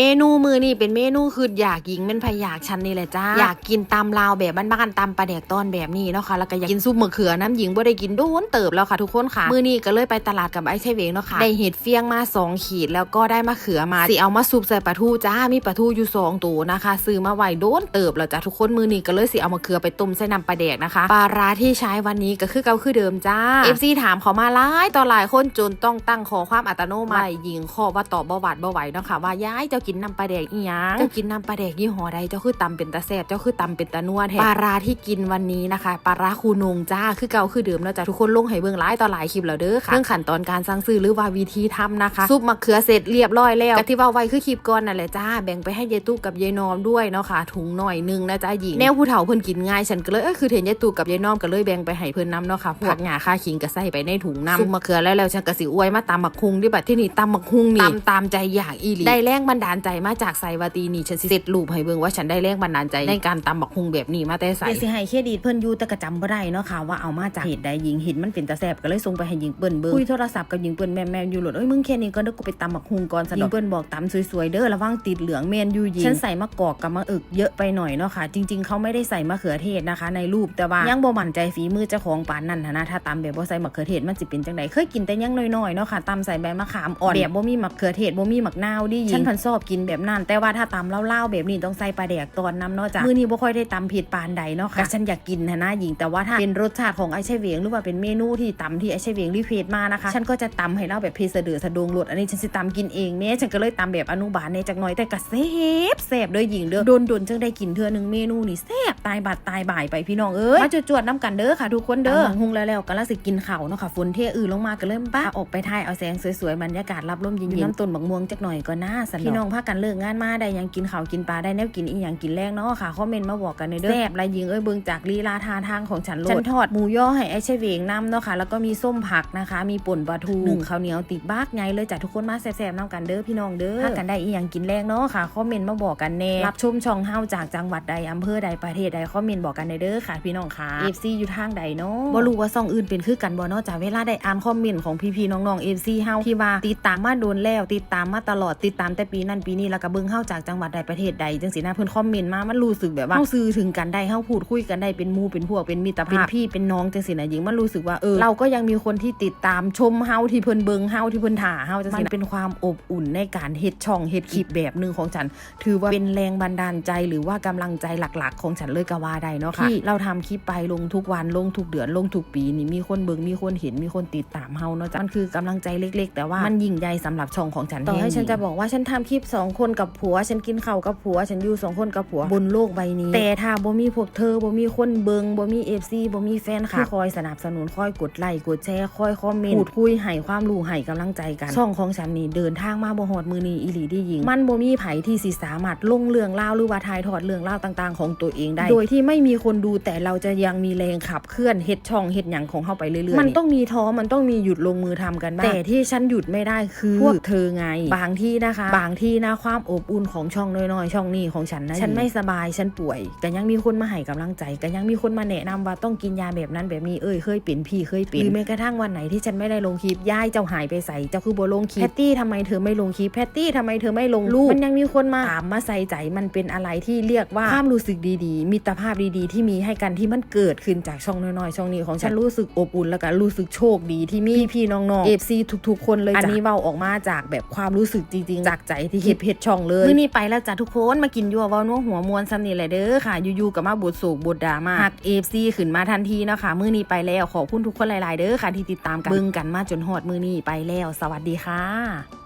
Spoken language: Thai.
เมนูมือนี่เป็นเมนูคืออยากหญิงเป็นพยากฉันนี่แหละจ้าอยากกินตำลาวแบบบ้านๆตำปลาแดกตอนแบบนี้เนาะค่ะแล้วก็อยากกินซุปมะเขือน้ำหญิงบ่ได้กินโดนเติบแล้วค่ะทุกคนค่ะมือนี่ก็เลยไปตลาดกับไอ้ไชเวงเนาะค่ะได้เห็ดเฟียงมาสองขีดแล้วก็ได้มะเขือมาสิเอามาซุปใส่ปลาทูจ้ามีปลาทูอยู่สองตัวนะคะ ซื้อมาไว้โดนเติบแล้วจ้ะทุกคนมือนี่ก็เลยสิเอามะเขือไปต้มใส่น้ำปลาแดกนะคะปลาร้าที่ใช้วันนี้ก็คือเก่าคือเดิมจ้า FC ถามเขามาหลายต่อหลายคนจนต้องตั้งขอความอัตโนมัติยิงข้อว่าตอบบ่หวาดบ่ไหวเนาะค่ะว่าย้ายเจ้ากินน้ำปลาแดกอีหยังเจ้ากินน้ำปลาแดกยี่ห้อใดเจ้าคือตำเป็นตาแซ่บเจ้าคือตำเป็นตานัวแท้ปลาร้าที่กินวันนี้นะคะปลาร้าคูนงจ้าคือเก่าคือเดิมแล้วจ้ะทุกคนลงให้เบิ่งหลายต่อหลายคลิปแล้วเด้อค่ะเรื่องขั้นตอนการสั่งซื้อหรือว่าวิธีทำนะคะซุปมะเขือเสร็จเรียบร้อยแล้วกะที่ว่าไว้คือคลิปก่อนนั่นแหละจ้าแบ่งไปให้ยายตู้กับยายนอมด้วยเนาะค่ะถุงหน่อยหนึงนะจ้าหญิงแนวผู้เฒ่าเพิ่นกินง่ายฉันก็เลยเอ้ยคือเห็นยายตู้กับยายนอมก็เลยแบ่งไปให้เพิ่นนํเนาะค่ะพวกหญ้าค่าขิงก็ใส่ไปในถุงน้ำซุปมะเขือแล้วแล้วฉันก็สิอวยมาตำบักคุงที่บัดที่นี่ตำบักคุงนี่ตำตามใจอยากอีหลีได้แรงบันดาลใจมาจากไซวาตีนี่ฉันสิเสร็จรูปให้เบิ่งว่าฉันได้แรงบันดาลใจในการตำบักคุงแบบนี้มาแต่ไสเดี๋ยวสิให้เครดิตเพิ่นอยู่แต่ก็จำบ่ได้เนาะค่ะว่าเอามาจากเพจใดหญิงเห็นมันเป็นตาแซบก็เลยส่งไปให้หญิงเปิ้นเบิ่งคุยโทรศัพท์กับหญิงเปิ้นแม่ๆอยู่โหลดเอ้ยมึงแค่นี้ก็เด้อกูไปตำบักฮุงก่อนซะดอกหญิงเปิ้นบอกตำสวยๆเด้อระวังติดเหลืองแม่นอยู่หญิงฉันใส่มะกอกกับมะอึกเยอะไปหน่อยเนาะค่ะจริง ๆเขาไม่ได้ใส่มะเขือเทศนะคะ ในรูปแต่ว่ายังบ่มั่นใจฝีมือเจ้าของปานนั้นหั้นนะถ้าตำแบบบ่ใส่มะเขือเทศมันสิเป็นจังไดเคยกินแต่ยังน้อยๆเนาะค่ะตำใส่ใบมะขามอ่อนแบบบ่มีมะเขือเทศบ่มีมะนาวดิฉันพันชอบกินแบบนั้น แต่ว่าถ้าตำเล่าวๆแบบนี้ต้องใส่ปลาแดกตอนน้ำเนาะจ้ะมื้อนี้บ่ค่อยได้ตำผิดปานใดเนาะค่ะก็ฉันอยากกินหั้นนะหญิงแต่ว่าถ้าเป็นรสชาติของไอ้ไช่เหวียงหรือว่าเป็นเมนูที่ตำที่ไอ้ไช่เหวียงรีเควสมานะคะ ฉันก็จะตำให้เราแบบเพสะเดือสะดวงรสอันนี้ฉันสิตำกินเองแม่ฉันก็เลยตำแบบอนุบาลในจักหน่อยแต่ก็แซ่บแซ่บเด้อหญิงเด้อโดนโดนๆจังได้กินเทื่อหนึงเมนูนี่แซ่บตายบาดตายบ่ายไปพี่น้องเอ้ยมาจวดๆน้ำกันเด้อค่ะทุกคนเด้อหุงแล้วแล้วก็ละสิกินข้าวเนาะค่ะฝนเทอื่นลงมาก็เริ่มป้าออกไปถ่ายเอาแสงสวยๆบรรยากาศรับลมเย็นๆน้ำต้นบักม่วงจักหน่อยก็น่าสนุกพี่น้องพากันเลิกงานมาได้หยังกินข้าวกินปลาได้แนวกินอีหยังกินแรงเนาะค่ะคอมเมนต์มาบอกกันเด้อแซ่บและยิงเอ้ยเบิ่งจากลีลาท่าทางของฉันโลดฉันทอดหมูย่อให้ไอ้เชเวงน้ำเนาะค่ะแล้วก็มีส้มผักนะคะ มีป่นปลาทูหนึ่งข้าวเหนียวติดบ้ากไงเลยจ้ะทุกคนมาแซ่บๆน้ำกันเด้อพี่น้องเด้อพากันได้อีหยังกินแรงเนาะค่ะคอมเมนต์มาบอกกันแน่รับชมช่องเฮาจากจังหวัดใดอำเภอใดประเทศใดคอมเมนต์บอกกันเด้อค่ะ พี่น้องค่ะ FC อยู่ทางใดเนาะบ่รู้ว่าซ่องอื่นเป็นคือกันบ่เนาะจ้ะเวลาได้อ่านคอมเมนต์ของพี่ๆน้องๆ FC เฮาที่ว่าติดตามมาโดนแล้วติดตามมาตลอดติดตามแต่ปีนั้นปีนี้แล้วก็เบิ่งเฮาจากจังหวัดใดประเทศใดจังสินะเพิ่นคอมเมนต์มามันรู้สึกแบบว่าเฮาซื้อถึงกันได้เฮาพูดคุยกันได้เป็นหมู่เป็นพวกเป็นมิตรภาพเป็นพี่เป็นน้องจังสินะหญิงมันรู้สึกว่าเออเราก็ยังมีคนที่ติดตามชมเฮาที่เพิ่นเบิ่งเฮาที่เพิ่นถ่าเฮาจังสินะมันเป็นความอบอุ่นในการเฮ็ดช่องเฮ็ดคลิปแบบหนึงของฉัน ถือว่าเป็นแรงบันดาลใจหรือว่ากำลังใจหลัก ๆ ของฉันเลยก็ว่าได้เนาะค่ะที่เราทำคลิปไปลงทุกวันลงทุกเดือนลงทุกปีนี่มีคนเบิ่งมีคนเห็นมีคนติดตามเฮาเนาะจ้ะมันคือกำลังใจเล็ก ๆ แต่ว่ามันยิ่งใหญ่สำหรับช่องของฉันต่อให้ฉันจะบอกว่าฉันทำคลิปสองคนกับผัว ฉันกินข้าวกับผัว ฉันอยู่สองคนกับผัวบนโลกใบนี้ แต่ถ้าบ่มีพวกเธอบ่มีคนเบิ่งบ่มี FC บ่มีแฟนคลับที่คอยสนับสนุนคอยกดไลค์กดแชร์คอยคอมเมนต์พูดคุยให้ความรู้ให้กำลังใจกันช่องของฉันนี่เดินทางมาบ่ฮอดมือนี้อีหลีดีหญิง มันบ่มีไผที่สิสามารถลงเรื่องเล่าวหรือว่าทายทอดเรื่องเล่าวต่าง ๆ ของตัวเองได้ โดยที่ไม่มีคนดูแต่เราจะยังมีแรงขับเคลื่อนเฮ็ดช่องเฮ็ดหยังของเข้าไปเรื่อยๆมันต้องมีท้อมันต้องมีหยุดลงมือทำกันบ้างแต่ที่ฉันหยุดไม่ได้คือพวกเธอไงบางที่นะคะ บางที่นะความอบอุ่นของช่องน้อยๆช่องนี้ของฉันนะฉันไม่สบายฉันป่วยก็ยังมีคนมาให้กำลังใจก็ยังมีคนมาแนะนำว่าต้องกินยาแบบนั้นแบบนี้เอ้ยเคยเป็นพี่เคยเป็นหรือแม้กระทั่งวันไหนที่ฉันไม่ได้ลงคลิปย่ายเจ้าหายไปใส่เจ้าคือบ่ลงคลิปแพตตี้ทำไมเธอไม่ลงคลิปแพตตี้ทำไมเธอไม่ลงรูปมันยังมีคนมาถามมาใส่ใจมันเป็นอะไรที่เรียกว่าความรู้สึกดีๆ มิตรภาพดีๆ ที่มีให้กันที่มันเกิดขึ้นจากช่องน้อยๆช่องนี้ของฉันรู้สึกอบอุ่นแล้วก็รู้สึกโชคดีที่มีพี่ๆน้องๆเอฟซีทุกๆ คนเลยอันนี้เว้าออกมาจากแบบความรู้สึกจริงๆจากใจที่เฮ็ดเพจช่องเลยมื่อนี้ไปแล้วจ้ะทุกคนมากินยัวเว้านัวหัวมวนซ้ำนี่แหละเด้อค่ะอยู่ๆกับมาบทสูกบทดราม่าหักเอฟซีขึ้นมาทันทีนะคะมื่อนี้ไปแล้วขอบคุณทุกคนหลาย ๆ เด้อค่ะที่ติดตามกันบึงกันมาจนหอดมื่อนี้ไปแล้ว สวัสดีค่ะ